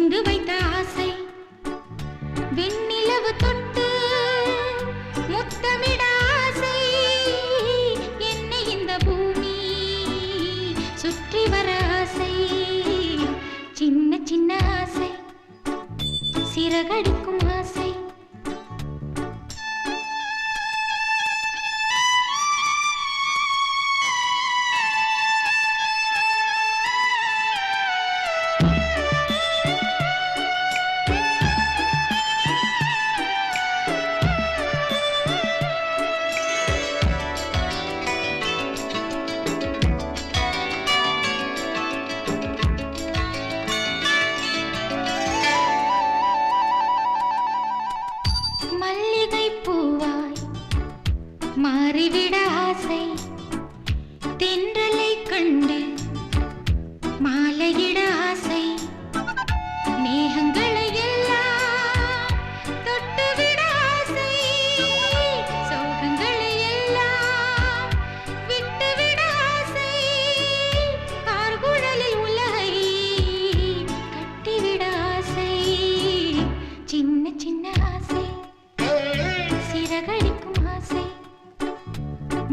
முடிந்து வைத்த மாறிவிட ஆசை. தென்றலை கண்டு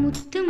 முத்து